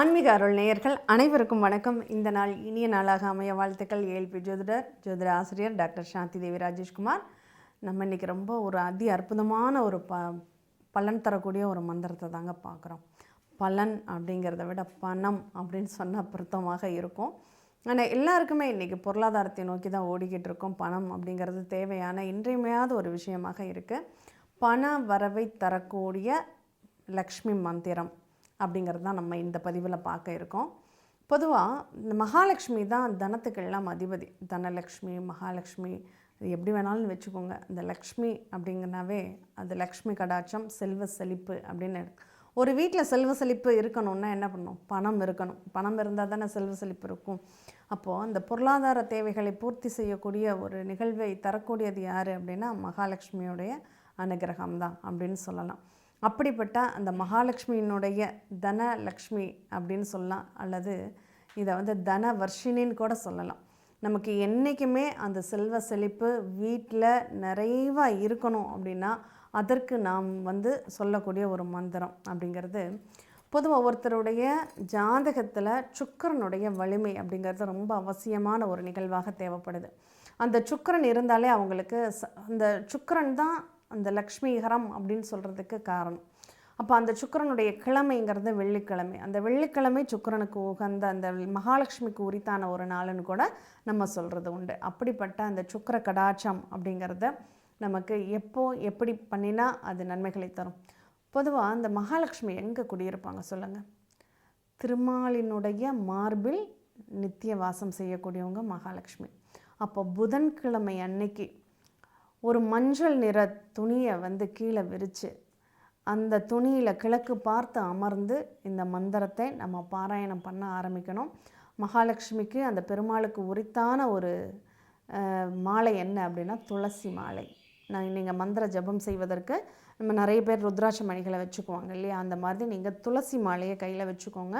ஆன்மீக அருள் நேயர்கள் அனைவருக்கும் வணக்கம். இந்த நாள் இனிய நாளாக அமைய வாழ்த்துக்கள். ஏல்பி ஜோதிடர் ஜோதிட ஆசிரியர் டாக்டர் சாந்தி தேவி ராஜேஷ்குமார். நம்ம இன்றைக்கி ரொம்ப ஒரு அதி அற்புதமான ஒரு ப பலன் தரக்கூடிய ஒரு மந்திரத்தை தாங்க பார்க்குறோம். பலன் அப்படிங்கிறத விட பணம் அப்படின்னு சொன்னால் பொருத்தமாக இருக்கும். ஆனால் எல்லாருக்குமே இன்றைக்கி பொருளாதாரத்தை நோக்கி தான் ஓடிக்கிட்டு இருக்கோம். பணம் அப்படிங்கிறது தேவையான இன்றியமையாத ஒரு விஷயமாக இருக்குது பண வரவை தரக்கூடிய லக்ஷ்மி மந்திரம். அப்படிங்கிறது தான் நம்ம இந்த பதிவில் பார்க்க இருக்கோம். பொதுவாக இந்த மகாலட்சுமி தான் தனத்துக்கெல்லாம் அதிபதி. தனலக்ஷ்மி மகாலட்சுமி இது எப்படி வேணாலும் வச்சுக்கோங்க. இந்த லக்ஷ்மி அப்படிங்கனாவே அது லக்ஷ்மி கடாட்சம் செல்வ செழிப்பு அப்படின்னு ஒரு வீட்டில் செல்வ செழிப்பு இருக்கணும்னா என்ன பண்ணணும் பணம் இருக்கணும். பணம் இருந்தால் தானே செல்வ செழிப்பு இருக்கும். அப்போது அந்த பொருளாதார தேவைகளை பூர்த்தி செய்யக்கூடிய ஒரு நிகழ்வை தரக்கூடியது யார் அப்படின்னா மகாலட்சுமியுடைய அனுகிரகம் தான் அப்படின்னு சொல்லலாம். அப்படிப்பட்ட அந்த மகாலட்சுமியினுடைய தனலக்ஷ்மி அப்படின்னு சொல்லலாம். அல்லது இதை வந்து தன வர்ஷினின்னு கூட சொல்லலாம். நமக்கு என்றைக்குமே அந்த செல்வ செழிப்பு வீட்டில் நிறைவாக இருக்கணும் அப்படின்னா அதற்கு நாம் வந்து சொல்லக்கூடிய ஒரு மந்திரம் அப்படிங்கிறது பொதுவாக ஒருத்தருடைய ஜாதகத்தில் சுக்கரனுடைய வலிமை அப்படிங்கிறது ரொம்ப அவசியமான ஒரு நிகழ்வாக தேவைப்படுது. அந்த சுக்கரன் இருந்தாலே அவங்களுக்கு அந்த சுக்கரன் தான் அந்த லக்ஷ்மிகரம் அப்படின்னு சொல்கிறதுக்கு காரணம். அப்போ அந்த சுக்கிரனுடைய கிழமைங்கிறது வெள்ளிக்கிழமை. அந்த வெள்ளிக்கிழமை சுக்கிரனுக்கு உகந்த அந்த மகாலட்சுமிக்கு உரித்தான ஒரு நாளுன்னு கூட நம்ம சொல்கிறது உண்டு. அப்படிப்பட்ட அந்த சுக்கர கடாட்சம் அப்படிங்கிறத நமக்கு எப்போ எப்படி பண்ணினா அது நன்மைகளை தரும். பொதுவாக அந்த மகாலட்சுமி எங்கே குடியிருப்பாங்க சொல்லுங்கள் திருமாலினுடைய மார்பில் நித்திய வாசம் செய்யக்கூடியவங்க மகாலட்சுமி. அப்போ புதன்கிழமை அன்னைக்கு ஒரு மஞ்சள் நிற துணியை வந்து கீழே விரித்து அந்த துணியில் கிழக்கு பார்த்து அமர்ந்து இந்த மந்திரத்தை நம்ம பாராயணம் பண்ண ஆரம்பிக்கணும். மகாலட்சுமிக்கு அந்த பெருமாளுக்கு உரித்தான ஒரு மாலை என்ன அப்படின்னா துளசி மாலை. நான் நீங்கள் மந்திர ஜெபம் செய்வதற்கு நம்ம நிறைய பேர் ருத்ராட்ச மணிகளை வச்சுக்குவாங்க இல்லையா? அந்த மாதிரி நீங்கள் துளசி மாலையை கையில் வச்சுக்கோங்க.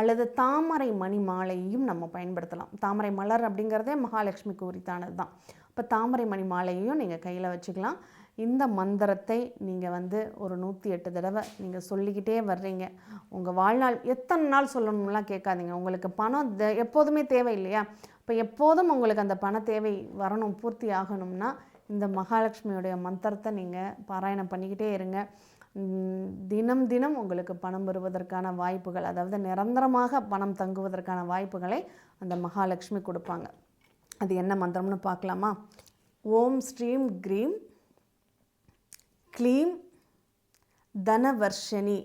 அல்லது தாமரை மணி மாலையையும் நம்ம பயன்படுத்தலாம். தாமரை மலர் அப்படிங்கிறதே மகாலட்சுமிக்கு உரித்தானது தான் இப்போ தாமரை மணி மாலையையும் நீங்கள் கையில் வச்சுக்கலாம். இந்த மந்திரத்தை நீங்கள் வந்து ஒரு நூற்றி எட்டு தடவை நீங்கள் சொல்லிக்கிட்டே வர்றீங்க. உங்கள் வாழ்நாள் எத்தனை நாள் சொல்லணும்லாம் கேட்காதீங்க. உங்களுக்கு பணம் எப்போதுமே தேவை இல்லையா இப்போ எப்போதும் உங்களுக்கு அந்த பண தேவை வரணும் பூர்த்தி ஆகணும்னா இந்த மகாலட்சுமியுடைய மந்திரத்தை நீங்கள் பாராயணம் பண்ணிக்கிட்டே இருங்க. தினம் தினம் உங்களுக்கு பணம் வருவதற்கான வாய்ப்புகள் அதாவது நிரந்தரமாக பணம் தங்குவதற்கான வாய்ப்புகளை அந்த மகாலட்சுமி கொடுப்பாங்க. அது என்ன மந்திரம்னு பார்க்கலாமா? ஓம் ஸ்ரீம் க்ரீம் க்ளீம் தனவர்ஷினி.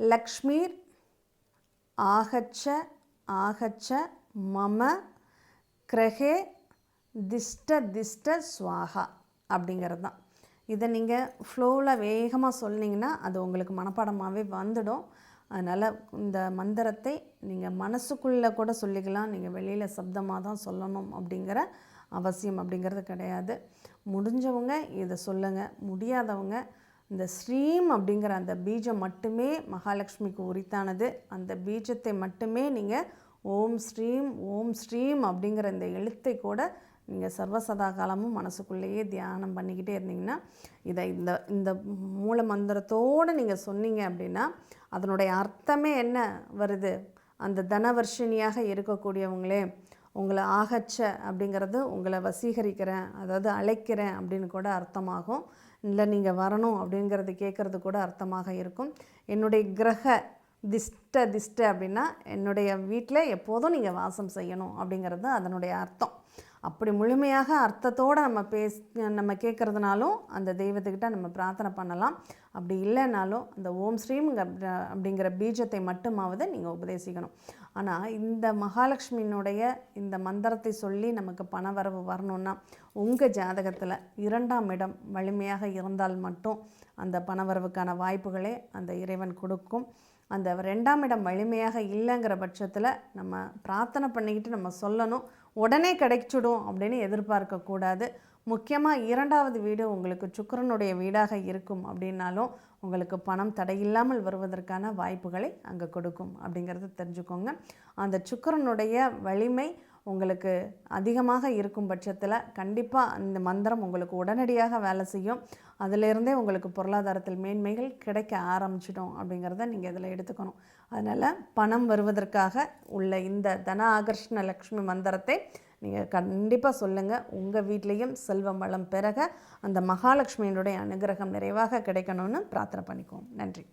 லக்ஷ்மீர் ஆகச்ச ஆகச்ச மம கிரகே திஷ்ட திஷ்ட சுவாகா அப்படிங்கிறது தான் இதை நீங்கள் ஃப்ளோவில் வேகமாக சொன்னீங்கன்னா அது உங்களுக்கு மனப்பாடமாகவே வந்துடும். அதனால் இந்த மந்திரத்தை நீங்கள் மனசுக்குள்ளே கூட சொல்லிக்கலாம். நீங்கள் வெளியில் சப்தமாக தான் சொல்லணும் அப்படிங்கிற அவசியம் அப்படிங்கிறது கிடையாது. முடிஞ்சவங்க இதை சொல்லுங்கள் முடியாதவங்க இந்த ஸ்ரீம் அப்படிங்கிற அந்த பீஜம் மட்டுமே மகாலட்சுமிக்கு உரித்தானது. அந்த பீஜத்தை மட்டுமே நீங்கள் ஓம் ஸ்ரீம் ஓம் ஸ்ரீம் அப்படிங்கிற இந்த எழுத்தை கூட நீங்கள் சர்வசதா காலமும் மனசுக்குள்ளேயே தியானம் பண்ணிக்கிட்டே இருந்தீங்கன்னா இதை இந்த இந்த மூல மந்திரத்தோடு நீங்கள் சொன்னீங்க அப்படின்னா அதனுடைய அர்த்தமே என்ன வருது? அந்த தனவர்ஷினியாக இருக்கக்கூடியவங்களே உங்களை ஆகச்ச அப்படிங்கிறது உங்களை வசீகரிக்கிறேன் அதாவது அழைக்கிறேன் அப்படின்னு கூட அர்த்தமாகும். இல்லை நீங்கள் வரணும் அப்படிங்கிறது கேட்குறது கூட அர்த்தமாக இருக்கும். என்னுடைய கிரக திஷ்ட திஷ்ட அப்படின்னா என்னுடைய வீட்டில் எப்போதும் நீங்கள் வாசம் செய்யணும் அப்படிங்கிறது அதனுடைய அர்த்தம். அப்படி முழுமையாக அர்த்தத்தோடு நம்ம பேஸ் நம்ம கேட்குறதுனாலும் அந்த தெய்வத்துக்கிட்ட நம்ம பிரார்த்தனை பண்ணலாம். அப்படி இல்லைனாலும் அந்த ஓம் ஸ்ரீம் அப்படிங்கிற பீஜத்தை மட்டுமாவது நீங்கள் உபதேசிக்கணும். ஆனால் இந்த மகாலட்சுமியினுடைய இந்த மந்திரத்தை சொல்லி நமக்கு பணவரவு வரணும்னா உங்கள் ஜாதகத்தில் இரண்டாம் இடம் வலிமையாக இருந்தால் மட்டும் அந்த பணவரவுக்கான வாய்ப்புகளே அந்த இறைவன் கொடுக்கும். அந்த ரெண்டாம் இடம் வலிமையாக இல்லைங்கிற பட்சத்தில் நம்ம பிரார்த்தனை பண்ணிக்கிட்டு நம்ம சொல்லணும். உடனே கிடைச்சிடும் அப்படின்னு எதிர்பார்க்கக்கூடாது. முக்கியமாக இரண்டாவது வீடு உங்களுக்கு சுக்கிரனுடைய வீடாக இருக்கும் அப்படின்னாலும் உங்களுக்கு பணம் தடையில்லாமல் வருவதற்கான வாய்ப்புகளை அங்கே கொடுக்கும் அப்படிங்கிறத தெரிஞ்சுக்கோங்க. அந்த சுக்கரனுடைய வலிமை உங்களுக்கு அதிகமாக இருக்கும் பட்சத்தில் கண்டிப்பாக அந்த மந்திரம் உங்களுக்கு உடனடியாக வேலை செய்யும். அதிலிருந்தே உங்களுக்கு பொருளாதாரத்தில் மேன்மைகள் கிடைக்க ஆரம்பிச்சிடும் அப்படிங்கிறத நீங்கள் இதில் எடுத்துக்கணும். அதனால் பணம் வருவதற்காக உள்ள இந்த தன ஆகர்ஷ்ண லக்ஷ்மி மந்திரத்தை நீங்கள் கண்டிப்பாக சொல்லுங்கள் உங்கள் வீட்லேயும் செல்வம் வளம் பிறக அந்த மகாலட்சுமியினுடைய அனுகிரகம் நிறைவாக கிடைக்கணும்னு பிரார்த்தனை பண்ணிக்குவோம். நன்றி.